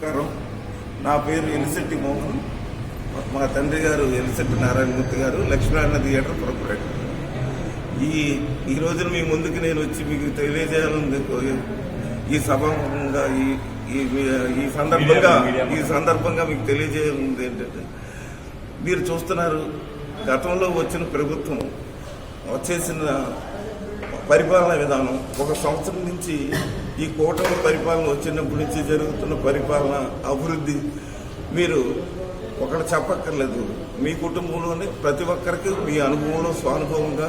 నమస్కారం నా పేరు ఎలిశెట్టి మోహన్. మా తండ్రి గారు ఎలిశెట్టి నారాయణమూర్తి గారు లక్ష్మీనారాయణ థియేటర్ ప్రొపరేటర్ ఈ ఈ రోజున మీ ముందుకు నేను వచ్చి మీకు తెలియజేయాలని ఈ సభంగా ఈ ఈ ఈ సందర్భంగా ఈ సందర్భంగా మీకు తెలియజేయాలన్నది ఏంటంటే మీరు చూస్తున్నారు గతంలో వచ్చిన ప్రభుత్వం వచ్చేసిన పరిపాలన విధానం. ఒక సంవత్సరం నుంచి ఈ కూటమి పరిపాలన వచ్చినప్పటి నుంచి జరుగుతున్న పరిపాలన అభివృద్ధి మీరు ఒకటి చెప్పక్కర్లేదు. మీ కుటుంబంలోనే ప్రతి ఒక్కరికి మీ అనుభవంలో స్వానుభవంగా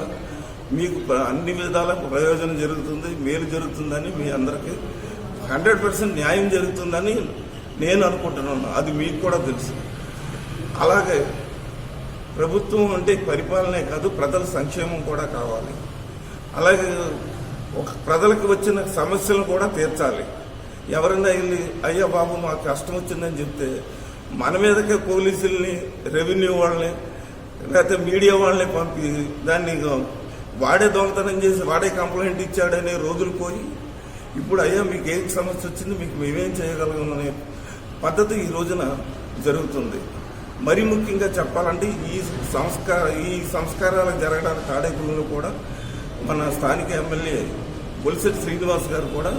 మీకు అన్ని విధాల ప్రయోజనం జరుగుతుంది మేలు జరుగుతుందని మీ అందరికీ హండ్రెడ్ పర్సెంట్ న్యాయం జరుగుతుందని నేను అనుకుంటున్నాను. అది మీకు కూడా తెలుసు. అలాగే ప్రభుత్వం అంటే పరిపాలనే కాదు ప్రజల సంక్షేమం కూడా కావాలి. అలాగే ఒక ప్రజలకు వచ్చిన సమస్యలను కూడా తీర్చాలి. ఎవరైనా వెళ్ళి అయ్యా బాబు మాకు కష్టం వచ్చిందని చెప్తే మన మీదకే పోలీసుల్ని రెవెన్యూ వాళ్ళని లేకపోతే మీడియా వాళ్ళని పంపి దాన్ని వాడే దొంగతనం చేసి వాడే కంప్లైంట్ ఇచ్చాడనే రోజులు పోయి ఇప్పుడు అయ్యా మీకు ఏం సమస్య వచ్చింది మీకు మేమేం చేయగలం అనే పద్ధతి ఈ రోజున జరుగుతుంది. మరి ముఖ్యంగా చెప్పాలంటే ఈ సంస్కార ఈ సంస్కారాలు జరగడానికి తాడేపుల్లో కూడా మన స్థానిక ఎమ్మెల్యే బొలిశెట్టి శ్రీనివాస్ గారు కూడా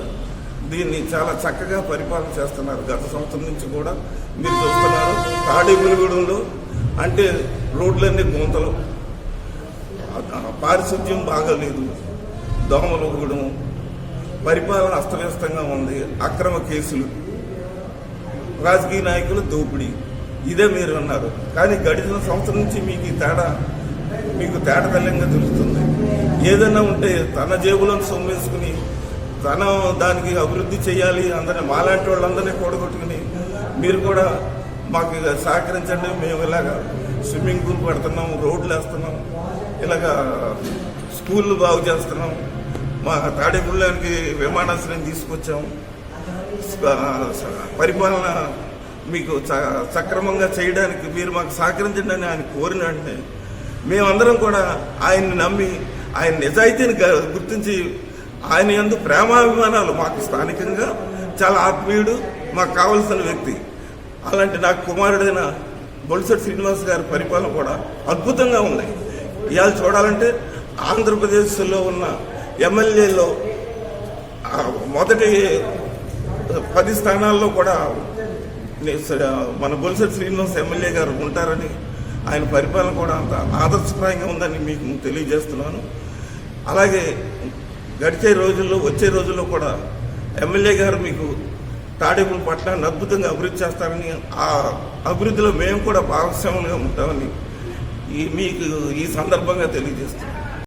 దీన్ని చాలా చక్కగా పరిపాలన చేస్తున్నారు. గత సంవత్సరం నుంచి కూడా మీరు చూస్తున్నారు. తాడేపులగూడెంలో అంటే రోడ్లన్నీ గుంతలు. పారిశుద్ధ్యం బాగాలేదు దోమలు ఊగడం. పరిపాలన అస్తవ్యస్తంగా ఉంది. అక్రమ కేసులు. రాజకీయ నాయకులు దోపిడీ. ఇదే మీరు అన్నారు. కానీ గడిచిన సంవత్సరం నుంచి మీకు ఈ తేడా మీకు తేటతల్యంగా తెలుస్తుంది. ఏదైనా ఉంటే తన జేబులను సొమ్మేసుకుని తన దానికి అభివృద్ధి చేయాలి అందరిని మాలాంటి వాళ్ళందరినీ కూడగొట్టుకుని మీరు కూడా మాకు ఇక సహకరించండి. మేము ఇలాగా స్విమ్మింగ్ పూల్ పెడుతున్నాం రోడ్లు వేస్తున్నాం ఇలాగా స్కూళ్ళు బాగు చేస్తున్నాం. మా తాడేపుళ్ళానికి విమానాశ్రయం తీసుకొచ్చాం. పరిపాలన మీకు సక్రమంగా చేయడానికి మీరు మాకు సహకరించండి అని ఆయన కోరిన వెంటనే మేమందరం కూడా ఆయన్ని నమ్మి ఆయన నిజాయితీని గుర్తించి ఆయన ఎందు ప్రేమాభిమానాలు మాకు స్థానికంగా చాలా ఆత్మీయుడు మాకు కావలసిన వ్యక్తి. అలాంటి నాకు కుమారుడైన బొలిసెట్ శ్రీనివాస్ గారి పరిపాలన కూడా అద్భుతంగా ఉంది. ఇవాళ చూడాలంటే ఆంధ్రప్రదేశ్లో ఉన్న ఎమ్మెల్యేలో మొదటి పది స్థానాల్లో కూడా మన బొలిసెట్ శ్రీనివాస్ ఎమ్మెల్యే గారు ఉంటారని ఆయన పరిపాలన కూడా అంత ఆదర్శప్రాయంగా ఉందని మీకు తెలియజేస్తున్నాను. అలాగే గడిచే రోజుల్లో వచ్చే రోజుల్లో కూడా ఎమ్మెల్యే గారు మీకు తాడేపుల పట్టణాన్ని అద్భుతంగా అభివృద్ధి చేస్తారని ఆ అభివృద్ధిలో మేము కూడా భాగస్వాములుగా ఉంటామని ఈ మీకు ఈ సందర్భంగా తెలియజేస్తున్నాం